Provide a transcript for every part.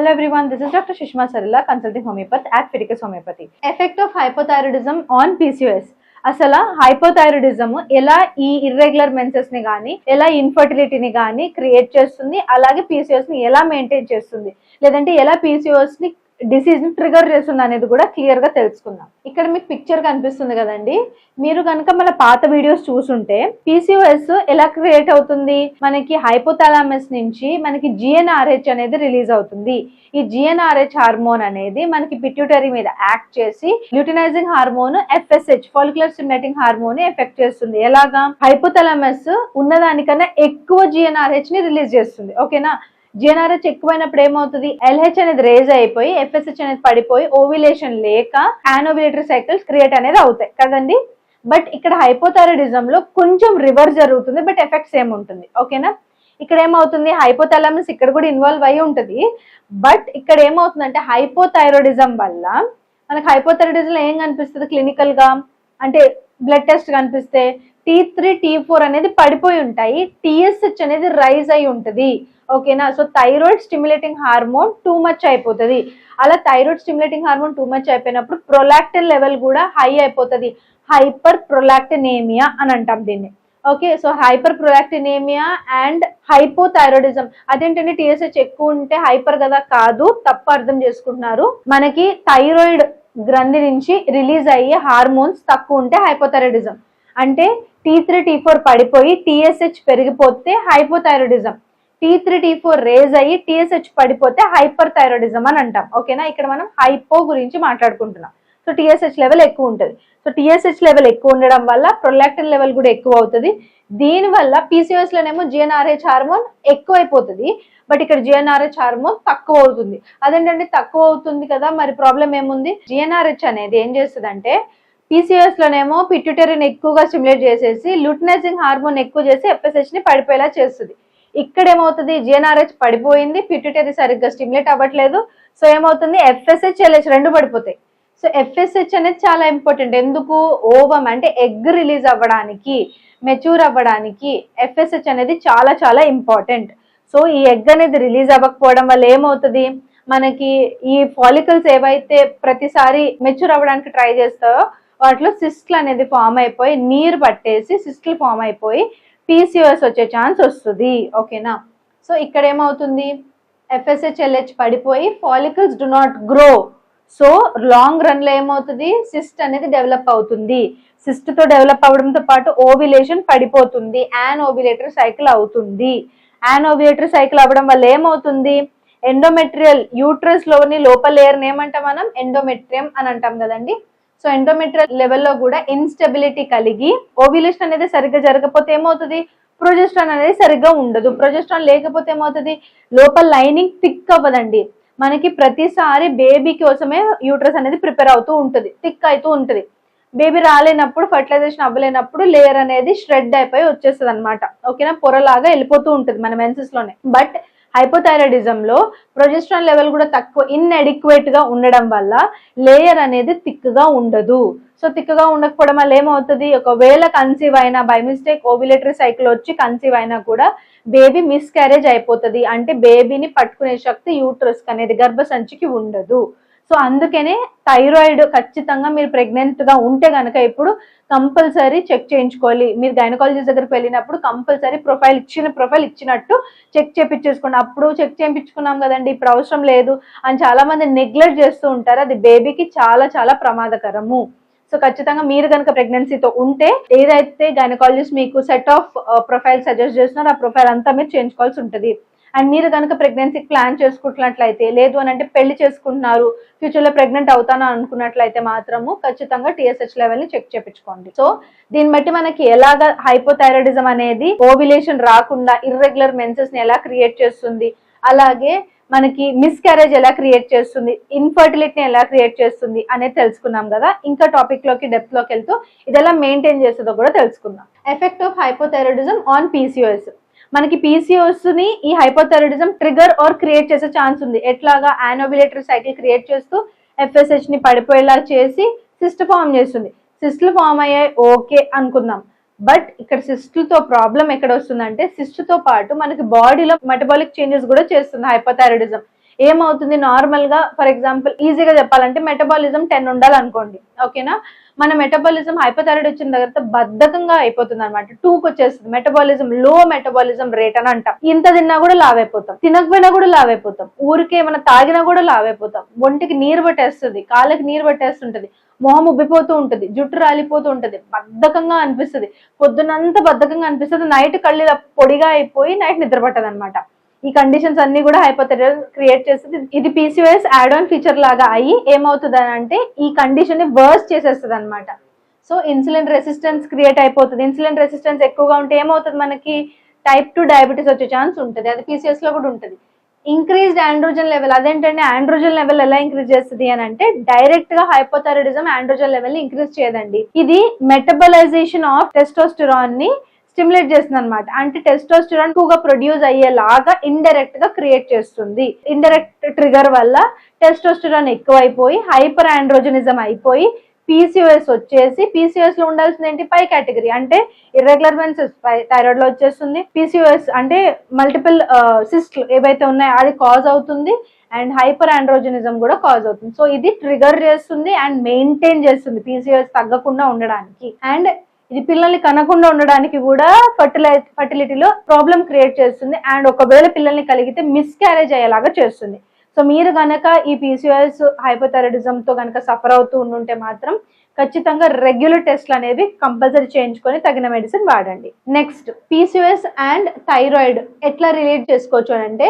Hello everyone this is doctor Sushma Sarila consulting homeopathy at Phyticus homeopathy effect of hypothyroidism on PCOS అసలు hypothyroidism ఎలా ఈ irregular మెన్సెస్ని కానీ ఎలా ఇన్ఫర్టిలిటీని కానీ create చేస్తుంది అలాగే పీసీఎస్ని ఎలా మెయింటైన్ చేస్తుంది? లేదంటే ఎలా పీసీఎస్ని డిసీజ్ని ట్రిగర్ చేస్తుంది అనేది కూడా క్లియర్గా తెలుసుకుందాం. ఇక్కడ మీకు పిక్చర్ కనిపిస్తుంది కదండి. మీరు కనుక మన పాత వీడియోస్ చూసుంటే పీసీఓఎస్ ఎలా క్రియేట్ అవుతుంది? మనకి హైపోథాలమస్ నుంచి మనకి జిఎన్ఆర్హెచ్ అనేది రిలీజ్ అవుతుంది. ఈ జిఎన్ఆర్హెచ్ హార్మోన్ అనేది మనకి పిట్యూటరీ మీద యాక్ట్ చేసి luteinizing hormone FSH follicular stimulating hormone effect చేస్తుంది. ఎలాగా? హైపోథాలమస్ ఉన్నదానికన్నా ఎక్కువ జిఎన్ఆర్హెచ్ని రిలీజ్ చేస్తుంది. ఓకేనా జిఎన్ఆర్హెచ్ ఎక్కువైనప్పుడు ఏమవుతుంది? ఎల్హెచ్ అనేది రేజ్ అయిపోయి ఎఫ్ఎస్హెచ్ అనేది పడిపోయి ఓవిలేషన్ లేక యానోవిలేటరీ సైకిల్స్ క్రియేట్ అనేది అవుతాయి. కదండి? బట్ ఇక్కడ హైపోథైరాయిడిజం లో కొంచెం రివర్స్ జరుగుతుంది బట్ ఎఫెక్ట్స్ ఏముంటుంది ఓకేనా ఇక్కడ ఏమవుతుంది? హైపోథాలమస్ ఇక్కడ కూడా ఇన్వాల్వ్ అయి ఉంటుంది. బట్ ఇక్కడ ఏమవుతుందంటే హైపోథైరాయిడిజం వల్ల మనకు హైపోథైరాయిడిజం ఏం కనిపిస్తుంది క్లినికల్గా? అంటే బ్లడ్ టెస్ట్ కనిపిస్తే టీ త్రీ టీ ఫోర్ అనేది పడిపోయి ఉంటాయి. టీఎస్హెచ్ అనేది రైజ్ అయి ఉంటుంది. ఓకేనా? So thyroid stimulating hormone too much అయిపోతుంది. అలా thyroid stimulating hormone too much అయిపోయినప్పుడు ప్రొలాక్టిన్ లెవెల్ కూడా హై అయిపోతుంది. హైపర్ ప్రొలాక్టినేమియా అని అంటాం దీన్ని. Okay? So hyper prolactinemia and hypothyroidism అదేంటంటే టీఎస్హెచ్ ఎక్కువ ఉంటే హైపర్ కదా కాదు తప్పు అర్థం చేసుకుంటున్నారు. మనకి థైరాయిడ్ గ్రంథి నుంచి రిలీజ్ అయ్యే హార్మోన్స్ తక్కువ ఉంటే హైపోథైరాయిడిజం అంటే టీ త్రీ టీ ఫోర్ పడిపోయి TSH పెరిగిపోతే hypothyroidism T three T four raise అయ్యి టీఎస్హెచ్ పడిపోతే హైపర్ థైరాయిడిజం అని అంటాం. ఓకేనా ఇక్కడ మనం హైపో గురించి మాట్లాడుకుంటున్నాం. సో టీఎస్హెచ్ లెవెల్ ఎక్కువ ఉంటుంది. సో టీఎస్హెచ్ లెవెల్ ఎక్కువ ఉండడం వల్ల ప్రొలాక్టిన్ లెవెల్ కూడా ఎక్కువ అవుతుంది. దీనివల్ల పీసీఎస్ లోనేమో జిఎన్ఆర్హెచ్ హార్మోన్ ఎక్కువైపోతుంది. బట్ ఇక్కడ జిఎన్ఆర్హెచ్ హార్మోన్ తక్కువ అవుతుంది. అదేంటంటే తక్కువ అవుతుంది కదా? మరి ప్రాబ్లం ఏముంది? జిఎన్ఆర్హెచ్ అనేది ఏం చేస్తుందంటే పీసీఎస్ లోనేమో పిట్యూటరీని ఎక్కువగా స్టిమ్యులేట్ చేసేసి లుట్నైజింగ్ హార్మోన్ ఎక్కువ చేసి ఎఫ్ఎస్హెచ్ని పడిపోయేలా చేస్తుంది. ఇక్కడ ఏమవుతుంది జిఎన్ఆర్హెచ్ పడిపోయింది. పిట్యూటరీ సరిగ్గా స్టిమ్యులేట్ అవ్వట్లేదు. సో ఏమవుతుంది? ఎఫ్ఎస్హెచ్ ఎల్హెచ్ రెండు పడిపోతాయి. సో ఎఫ్ఎస్హెచ్ అనేది చాలా ఇంపార్టెంట్ ఎందుకు? ఓవం అంటే ఎగ్ రిలీజ్ అవ్వడానికి మెచ్యూర్ అవ్వడానికి ఎఫ్ఎస్హెచ్ అనేది చాలా చాలా ఇంపార్టెంట్ సో ఈ ఎగ్ అనేది రిలీజ్ అవ్వకపోవడం వల్ల ఏమవుతుంది? మనకి ఈ ఫాలికల్స్ ఏవైతే ప్రతిసారి మెచ్యూర్ అవ్వడానికి ట్రై చేస్తాయో వాటిలో సిస్ట్లు అనేది ఫామ్ అయిపోయి నీరు పట్టేసి సిస్ట్లు ఫామ్ అయిపోయి పీసీఓఎస్ వచ్చే ఛాన్స్ వస్తుంది. ఓకేనా సో ఇక్కడ ఏమవుతుంది? ఎఫ్ఎస్హెచ్ఎల్హెచ్ పడిపోయి follicles do not grow so long రన్లో ఏమవుతుంది? సిస్ట్ అనేది డెవలప్ అవుతుంది. సిస్ట్తో డెవలప్ అవడంతో పాటు ఓవిలేషన్ పడిపోతుంది. యాన్ ఓవిలేటరీ సైకిల్ అవుతుంది. యాన్ ఓవిలేటరీ సైకిల్ అవ్వడం వల్ల ఏమవుతుంది? ఎండోమెట్రియల్ యూట్రస్లోని లోపల లేయర్ ఏమంటాం మనం? ఎండోమెట్రియం అని అంటాం కదండి. సో ఎండోమెట్రియల్ లెవెల్లో కూడా ఇన్స్టెబిలిటీ కలిగి ఓవిలేషన్ అనేది సరిగ్గా జరగకపోతే ఏమవుతుంది? ప్రొజెస్ట్రాన్ అనేది సరిగ్గా ఉండదు. ప్రొజెస్ట్రాన్ లేకపోతే ఏమవుతుంది? లోపల లైనింగ్ థిక్ అవ్వదండి. మనకి ప్రతిసారి బేబీ కోసమే యూట్రస్ అనేది ప్రిపేర్ అవుతూ ఉంటుంది. థిక్ అవుతూ ఉంటుంది. బేబీ రాలేనప్పుడు ఫర్టిలైజేషన్ అవ్వలేనప్పుడు లేయర్ అనేది షెడ్ అయిపోయి వచ్చేస్తుంది అనమాట ఓకేనా? పొరలాగా వెళ్ళిపోతూ ఉంటుంది మన మెన్సెస్లోనే. బట్ హైపోథైరాయిడిజంలో ప్రొజెస్ట్రాన్ లెవెల్ కూడా తక్కువ ఇన్అడిక్వేట్గా ఉండడం వల్ల లేయర్ అనేది థిక్గా ఉండదు. సో థిక్గా ఉండకపోవడం వల్ల ఏమవుతుంది? ఒకవేళ కన్సీవ్ అయినా బై మిస్టేక్ ఓవిలేటరీ సైకిల్ వచ్చి కన్సీవ్ అయినా కూడా బేబీ మిస్క్యారేజ్ అయిపోతుంది. అంటే బేబీని పట్టుకునే శక్తి యూట్రస్ అనేది గర్భసంచికి ఉండదు. సో అందుకనే థైరాయిడ్ ఖచ్చితంగా మీరు ప్రెగ్నెంట్గా ఉంటే గనక ఇప్పుడు కంపల్సరీ చెక్ చేయించుకోవాలి. మీరు గైనకాలజిస్ట్ దగ్గరికి వెళ్ళినప్పుడు కంపల్సరీ ప్రొఫైల్ ఇచ్చిన ప్రొఫైల్ ఇచ్చినట్టు చెక్ చేయించేసుకోండి అప్పుడు చెక్ చేయించుకున్నాం కదండి ఇప్పుడు అవసరం లేదు అని చాలా మంది నెగ్లెక్ట్ చేస్తూ ఉంటారు. అది బేబీకి చాలా చాలా ప్రమాదకరము. సో ఖచ్చితంగా మీరు కనుక ప్రెగ్నెన్సీతో ఉంటే ఏదైతే గైనకాలజిస్ట్ మీకు సెట్ ఆఫ్ ప్రొఫైల్ సజెస్ట్ చేస్తున్నారో ఆ ప్రొఫైల్ అంతా మీరు చేయించుకోవాల్సి ఉంటుంది. అండ్ మీరు కనుక ప్రెగ్నెన్సీ ప్లాన్ చేసుకుంటున్నట్లయితే లేదు అని అంటే పెళ్ళి చేసుకుంటున్నారు ఫ్యూచర్లో ప్రెగ్నెంట్ అవుతాను అనుకున్నట్లయితే మాత్రము ఖచ్చితంగా టీఎస్హెచ్ లెవెల్ని చెక్ చేపించుకోండి. సో దీన్ని బట్టి మనకి ఎలాగ హైపోథైరాయిడిజం అనేది ఓవిలేషన్ రాకుండా ఇర్రెగ్యులర్ మెన్సెస్ని ఎలా క్రియేట్ చేస్తుంది అలాగే మనకి మిస్క్యారేజ్ ఎలా క్రియేట్ చేస్తుంది ఇన్ఫర్టిలిటీని ఎలా క్రియేట్ చేస్తుంది అనేది తెలుసుకున్నాం కదా. ఇంకా టాపిక్లోకి డెప్త్లోకి వెళ్తూ ఇది ఎలా మెయింటైన్ చేస్తుందో కూడా తెలుసుకుందాం. Effect of hypothyroidism on PCOS మనకి పీసీఓస్ని ఈ హైపోథైరాయిడిజం ట్రిగర్ ఆర్ క్రియేట్ చేసే ఛాన్స్ ఉంది. ఎట్లాగా యానోబిలేటరీ సైకిల్ క్రియేట్ చేస్తూ ఎఫ్ఎస్హెచ్ని పడిపోయేలా చేసి సిస్ట్ ఫామ్ చేస్తుంది. సిస్ట్లు ఫామ్ అయ్యాయి ఓకే అనుకుందాం. బట్ ఇక్కడ సిస్టులతో ప్రాబ్లం ఎక్కడ వస్తుందంటే సిస్టుతో పాటు మనకి బాడీలో మెటబాలిక్ చేంజెస్ కూడా చేస్తుంది హైపోథైరాయిడిజం ఏమవుతుంది? నార్మల్గా ఫర్ ఎగ్జాంపుల్ ఈజీగా చెప్పాలంటే మెటబాలిజం టెన్ ఉండాలనుకోండి. ఓకేనా మన మెటబాలిజం హైపోథైరాయిడ్ వచ్చిన తర్వాత బద్ధకంగా అయిపోతుంది అనమాట టూకి వచ్చేస్తుంది. మెటబాలిజం లో మెటబాలిజం రేట్ అని అంటాం. ఇంత తిన్నా కూడా లావ్ అయిపోతాం. తినకపోయినా కూడా లావ్ అయిపోతాం. ఊరికే ఏమైనా తాగినా కూడా లావ్ అయిపోతాం. ఒంటికి నీరు పట్టేస్తుంది. కాళ్ళకి నీరు పట్టేస్తుంటది. మొహం ఉబ్బిపోతూ ఉంటుంది. జుట్టు రాలిపోతూ ఉంటుంది. బద్ధకంగా అనిపిస్తుంది. పొద్దునంతా బద్ధకంగా అనిపిస్తుంది. నైట్ కళ్ళు పొడిగా అయిపోయి నైట్ నిద్ర పట్టదనమాట ఈ కండిషన్స్ అన్ని కూడా హైపోథైరాయిడ్ క్రియేట్ చేస్తుంది. ఇది పీసీఓఎస్ యాడ్ ఆన్ ఫీచర్ లాగా అయ్యి ఏమవుతుంది అని అంటే ఈ కండిషన్ని వర్స్ చేసేస్తుంది అనమాట సో ఇన్సులిన్ రెసిస్టెన్స్ క్రియేట్ అయిపోతుంది. ఇన్సులిన్ రెసిస్టెన్స్ ఎక్కువగా ఉంటే ఏమవుతుంది మనకి? టైప్ టూ డయాబెటీస్ వచ్చే ఛాన్స్ ఉంటుంది. అది పీసీఎస్లో కూడా ఉంటుంది. ఇంక్రీజ్డ్ ఆండ్రోజన్ లెవెల్ అదేంటంటే ఆండ్రోజన్ లెవెల్ ఎలా ఇంక్రీజ్ చేస్తుంది అని అంటే డైరెక్ట్గా హైపోథైరాయిడిజం ఆండ్రోజన్ లెవెల్ ఇంక్రీజ్ చేయదండి. ఇది మెటబలైజేషన్ ఆఫ్ టెస్టోస్టిరాన్ని స్టిమ్యులేట్ చేస్తుంది అనమాట అంటే టెస్టోస్టిరాన్ ఎక్కువగా ప్రొడ్యూస్ అయ్యేలాగా ఇండైరెక్ట్గా క్రియేట్ చేస్తుంది. ఇండైరెక్ట్ ట్రిగర్ వల్ల టెస్టోస్టిరాన్ ఎక్కువైపోయి హైపర్ ఆండ్రోజనిజం అయిపోయి పీసీఓఎస్ వచ్చేసి పీసీఓఎస్లో ఉండాల్సింది ఏంటి? పై కేటగిరీ అంటే ఇర్రెగ్యులర్ మెన్సెస్ థైరాయిడ్లో వచ్చేస్తుంది. పీసీఓఎస్ అంటే మల్టిపుల్ uh, సిస్ట్ ఏవైతే ఉన్నాయో అది కాజ్ అవుతుంది. అండ్ హైపర్ ఆండ్రోజనిజం కూడా కాజ్ అవుతుంది. సో ఇది ట్రిగర్ చేస్తుంది అండ్ మెయింటైన్ చేస్తుంది పీసీఓఎస్ తగ్గకుండా ఉండడానికి. అండ్ ఇది పిల్లల్ని కనకుండా ఉండడానికి కూడా ఫర్టిలై ఫర్టిలిటీలో ప్రాబ్లం క్రియేట్ చేస్తుంది. అండ్ ఒకవేళ పిల్లల్ని కలిగితే మిస్క్యారేజ్ అయ్యేలాగా చేస్తుంది. సో మీరు కనుక ఈ పీసీఎస్ హైపోథైరాయిడిజం కనుక సఫర్ అవుతూ ఉండుంటే మాత్రం ఖచ్చితంగా రెగ్యులర్ టెస్ట్లు అనేవి కంపల్సరీ చేయించుకొని తగిన మెడిసిన్ వాడండి. నెక్స్ట్ పీసీఎస్ అండ్ థైరాయిడ్ ఎట్లా రిలేట్ చేసుకోవచ్చు అంటే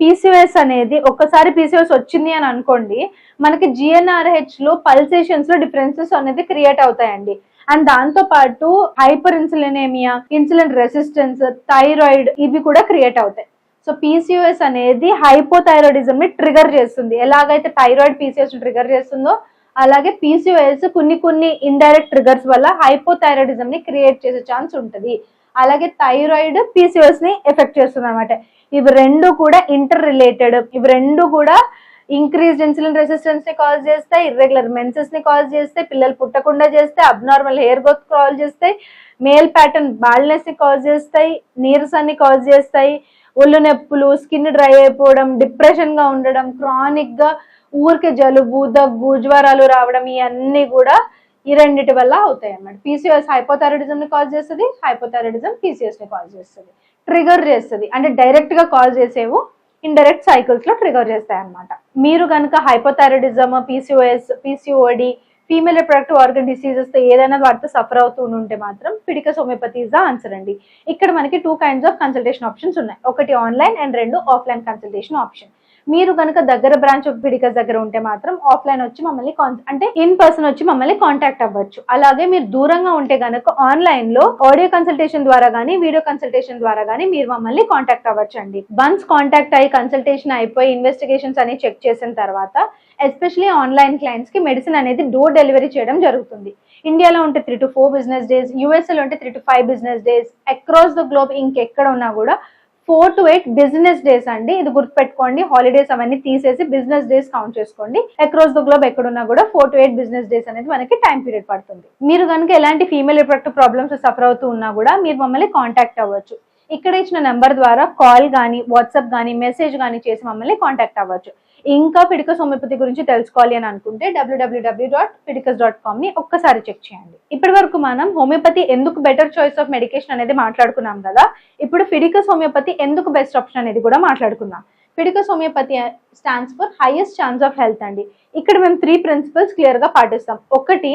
పీసీఎస్ అనేది ఒక్కసారి పీసీఎస్ వచ్చింది అని అనుకోండి మనకి జిఎన్ఆర్హెచ్లో పల్సేషన్స్లో డిఫరెన్సెస్ అనేది క్రియేట్ అవుతాయండి. అండ్ దాంతో పాటు hyper insulinemia insulin resistance thyroid ఇవి కూడా క్రియేట్ అవుతాయి. సో పీసీఓఎస్ అనేది హైపోథైరాయిడిజం ని ట్రిగర్ చేస్తుంది. ఎలాగైతే థైరాయిడ్ పీసీఎస్ ట్రిగర్ చేస్తుందో అలాగే పీసీఓఎస్ కొన్ని కొన్ని ఇండైరెక్ట్ ట్రిగర్స్ వల్ల హైపోథైరాయిడిజం ని క్రియేట్ చేసే ఛాన్స్ ఉంటుంది. అలాగే థైరాయిడ్ పీసీఓఎస్ని ఎఫెక్ట్ చేస్తుంది అనమాట ఇవి రెండు కూడా ఇంటర్ రిలేటెడ్ ఇవి రెండు కూడా ఇంక్రీజ్ ఇన్సులిన్ రెసిస్టెన్స్ని కాజ్ చేస్తాయి ఇర్రెగ్యులర్ మెన్సెస్ని కాజ్ చేస్తాయి పిల్లలు పుట్టకుండా చేస్తాయి అబ్నార్మల్ హెయిర్ గ్రోత్ కాజ్ చేస్తాయి మేల్ ప్యాటర్న్ బాల్నెస్ని కాజ్ చేస్తాయి నీరసాన్ని కాజ్ చేస్తాయి. ఒళ్ళు నొప్పులు స్కిన్ డ్రై అయిపోవడం డిప్రెషన్గా ఉండడం క్రానిక్గా ఊరికే జలుబు దగ్గు జ్వరాలు రావడం ఇవన్నీ కూడా ఈ రెండిటి వల్ల అవుతాయి అన్నమాట. పీసీఎస్ హైపోథైరాయిడిజం ని కాజ్ చేస్తుంది హైపోథైరాయిడిజం పీసీఎస్ని కాజ్ చేస్తుంది. ట్రిగర్ చేస్తుంది. అంటే డైరెక్ట్గా కాల్ చేసేవు ఇండైరెక్ట్ సైకిల్స్లో ట్రిగర్ చేస్తాయి అన్నమాట మీరు కనుక hypothyroidism PCOS PCOD female reproductive organ diseases ఏదైనా వాటితో సఫర్ అవుతూ ఉంటే మాత్రం Phyticus homeopathy is the answer అండి. ఇక్కడ మనకి two kinds of consultation options ఉన్నాయి. ఒకటి ఆన్లైన్ అండ్ రెండు ఆఫ్లైన్ కన్సల్టేషన్ ఆప్షన్. మీరు కనుక దగ్గర బ్రాంచ్ ఆఫ్ బిడికస్ దగ్గర ఉంటే మాత్రం ఆఫ్లైన్ వచ్చి మమ్మల్ని కాన్- అంటే ఇన్ పర్సన్ వచ్చి మమ్మల్ని కాంటాక్ట్ అవ్వచ్చు. అలాగే మీరు దూరంగా ఉంటే కనుక ఆన్లైన్లో ఆడియో కన్సల్టేషన్ ద్వారా గానీ వీడియో కన్సల్టేషన్ ద్వారా గానీ మీరు మమ్మల్ని కాంటాక్ట్ అవ్వచ్చు అండి వన్స్ కాంటాక్ట్ అయ్యి కన్సల్టేషన్ అయిపోయి ఇన్వెస్టిగేషన్స్ అని చెక్ చేసిన తర్వాత ఎస్పెషలీ ఆన్లైన్ క్లయింట్స్కి మెడిసిన్ అనేది డోర్ డెలివరీ చేయడం జరుగుతుంది. ఇండియాలో ఉంటే three to four business days యూఎస్ఏలో ఉంటే three to five business days across the globe ఇంకెక్కడ ఉన్నా కూడా four to eight business days అండి. ఇది గుర్తుపెట్టుకోండి. హాలిడేస్ అవన్నీ తీసేసి బిజినెస్ డేస్ కౌంట్ చేసుకోండి. అక్రాస్ ద గ్లోబ్ ఎక్కడున్నా కూడా four to eight business days అనేది మనకి టైం పీరియడ్ పడుతుంది. మీరు కనుక ఎలాంటి ఫీమేల్ రిప్రొడక్టివ్ ప్రాబ్లమ్స్ సఫర్ అవుతూ ఉన్నా కూడా మీరు మమ్మల్ని కాంటాక్ట్ అవ్వచ్చు. ఇక్కడ ఇచ్చిన నెంబర్ ద్వారా కాల్ కానీ వాట్సాప్ కానీ మెసేజ్ కానీ చేసి మమ్మల్ని కాంటాక్ట్ అవ్వచ్చు. ఇంకా ఫిడికస్ హోమియోపతి గురించి తెలుసుకోవాలి అని అనుకుంటే డబ్ల్యూడబ్ల్యూడబ్ల్యూ డాట్ ఫిడికస్ డాట్ కామ్ని ఒక్కసారి చెక్ చేయండి. ఇప్పటి వరకు మనం హోమియోపతి ఎందుకు బెటర్ చాయిస్ ఆఫ్ మెడికేషన్ అనేది మాట్లాడుకున్నాం కదా ఇప్పుడు ఫిడికస్ హోమియోపతి ఎందుకు బెస్ట్ ఆప్షన్ అనేది కూడా మాట్లాడుకుందాం. Phidicus homeopathy stands for highest chance of health అండి. ఇక్కడ మేము త్రీ ప్రిన్సిపల్స్ క్లియర్గా పాటిస్తాం. ఒకటి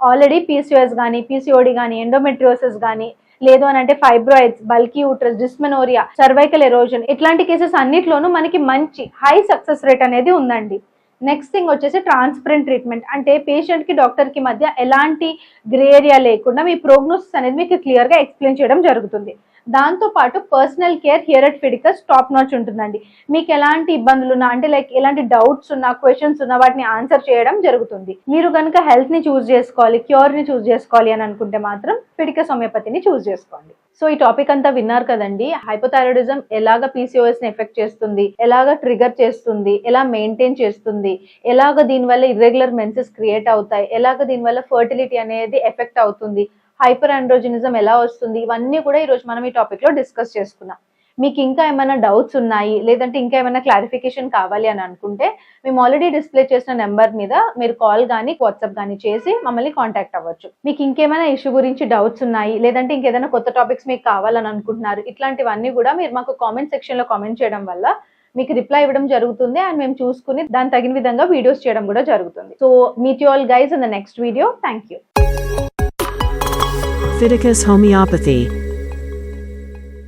ఆల్రెడీ పీసీఓఎస్ కానీ పీసీఓడి కానీ ఎండోమెట్రియోసిస్ కానీ లేదు అని అంటే fibroids bulky uterus dysmenorrhea cervical erosion ఇట్లాంటి కేసెస్ అన్నిట్లోనూ మనకి మంచి హై సక్సెస్ రేట్ అనేది ఉందండి. నెక్స్ట్ థింగ్ వచ్చేసి ట్రాన్స్పరెంట్ ట్రీట్మెంట్ అంటే పేషెంట్కి డాక్టర్కి మధ్య ఎలాంటి గ్రే ఏరియా లేకుండా మీ ప్రోగ్నోసిస్ అనేది మీకు క్లియర్గా ఎక్స్ప్లెయిన్ చేయడం జరుగుతుంది. దాంతో పాటు personal care here at Phyticus top notch ఉంటుందండి. మీకు ఎలాంటి ఇబ్బందులు ఉన్నా అంటే లైక్ ఎలాంటి డౌట్స్ ఉన్నా క్వశ్చన్స్ ఉన్నా వాటిని ఆన్సర్ చేయడం జరుగుతుంది. మీరు కనుక హెల్త్ని చూస్ చేసుకోవాలి క్యూర్ని చూస్ చేసుకోవాలి అని అనుకుంటే మాత్రం ఫిడికస్ హోమియోపతిని చూస్ చేసుకోండి. సో ఈ టాపిక్ అంతా విన్నారు కదండి. హైపోథైరాయిడిజం ఎలాగ పీసీఓఎస్ని ఎఫెక్ట్ చేస్తుంది? ఎలాగ ట్రిగర్ చేస్తుంది? ఎలా మెయింటైన్ చేస్తుంది? ఎలాగ దీనివల్ల ఇర్రెగ్యులర్ మెన్సెస్ క్రియేట్ అవుతాయి? ఎలాగ దీనివల్ల ఫర్టిలిటీ అనేది ఎఫెక్ట్ అవుతుంది? హైపర్ ఆండ్రోజినిజం ఎలా వస్తుంది? ఇవన్నీ కూడా ఈరోజు మనం ఈ టాపిక్లో డిస్కస్ చేసుకున్నాం. మీకు ఇంకా ఏమైనా డౌట్స్ ఉన్నాయి? లేదంటే ఇంకా ఏమైనా క్లారిఫికేషన్ కావాలి అని అనుకుంటే మేము ఆల్రెడీ డిస్ప్లే చేసిన నెంబర్ మీద మీరు కాల్ కానీ వాట్సాప్ కానీ చేసి మమ్మల్ని కాంటాక్ట్ అవ్వచ్చు. మీకు ఇంకేమైనా ఇష్యూ గురించి డౌట్స్ ఉన్నాయి? లేదంటే ఇంకేదైనా కొత్త టాపిక్స్ మీకు కావాలని అనుకుంటున్నారు? ఇట్లాంటివన్నీ కూడా మీరు మాకు కామెంట్ సెక్షన్లో కామెంట్ చేయడం వల్ల మీకు రిప్లై ఇవ్వడం జరుగుతుంది. అండ్ మేము చూసుకుని దాని తగిన విధంగా వీడియోస్ చేయడం కూడా జరుగుతుంది. So meet you all guys in the next video thank you Phyticus homeopathy